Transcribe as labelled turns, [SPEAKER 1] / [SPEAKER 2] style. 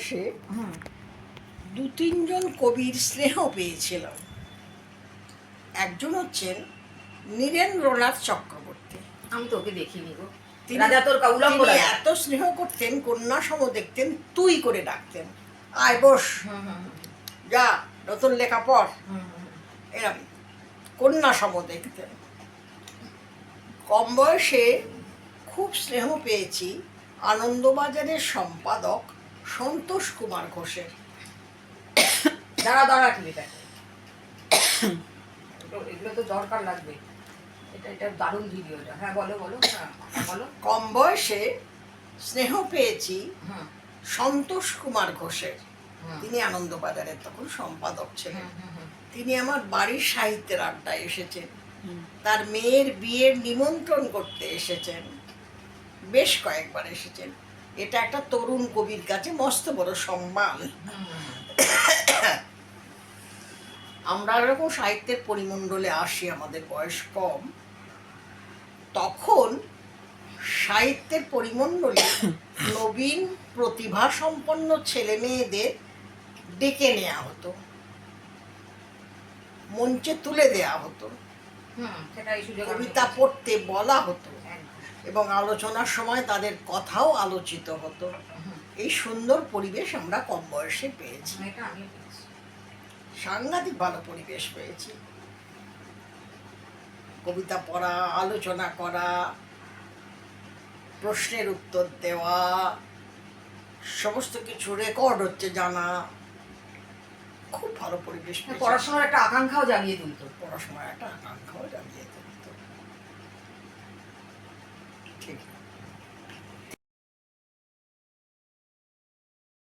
[SPEAKER 1] বয়সে দু তিনজন কবির স্নেহ পেয়েছিলাম। একজন হচ্ছেন নীরেন্দ্রনাথ চক্রবর্তী।
[SPEAKER 2] আমি তোকে দেখিনি গো। রাজা তোর উলঙ্গ
[SPEAKER 1] এত স্নেহ করতেন কন্যা সম দেখতেন তুই করে ডাকতেন। আয় বস। যা নতুন লেখা পড়। এরকম কন্যা সম দেখতেন। কম বয়সে খুব স্নেহ পেয়েছি। আনন্দবাজারের সম্পাদক সন্তোষ কুমার ঘোষের।
[SPEAKER 2] দাঁড়া দাঁড়া টিভিটাকে এগুলো- এগুলো তো দরকার লাগবে। এটা এটা দারুণ ভিডিওটা হ্যাঁ বলো বলো হ্যাঁ বলো।
[SPEAKER 1] কম বয়সে স্নেহ পেয়েছি সন্তোষ কুমার ঘোষের। তিনি আনন্দবাজারের তখন সম্পাদক ছিলেন। তিনি আমার বাড়ির সাহিত্যের আড্ডায় এসেছেন। তার মেয়ের বিয়ের নিমন্ত্রণ করতে এসেছেন। বেশ কয়েকবার এসেছেন। এটা একটা তরুণ কবির কাছে মস্ত বড় সম্মান। আমরা এরকম সাহিত্যের পরিমণ্ডলে আসি আমাদের বয়স কম। তখন সাহিত্যের পরিমণ্ডলে নবীন প্রতিভা সম্পন্ন ছেলে মেয়েদের ডেকে নেওয়া হতো। মঞ্চে তুলে দেয়া হতো। কবিতা পড়তে বলা হতো। এবং আলোচনার সময় তাদের কথাও আলোচিত হতো। এই সুন্দর পরিবেশ আমরা কম বয়সে পেয়েছি। সাংঘাতিক ভালো পরিবেশ পেয়েছি। কবিতা পড়া আলোচনা করা প্রশ্নের উত্তর দেওয়া সমস্ত কিছু রেকর্ড হচ্ছে জানা। খুব ভালো পরিবেশ
[SPEAKER 2] পড়াশোনার একটা আকাঙ্ক্ষাও জাগিয়ে তুলতো।
[SPEAKER 1] পড়াশোনার একটা আকাঙ্ক্ষাও জানিয়ে Thank you.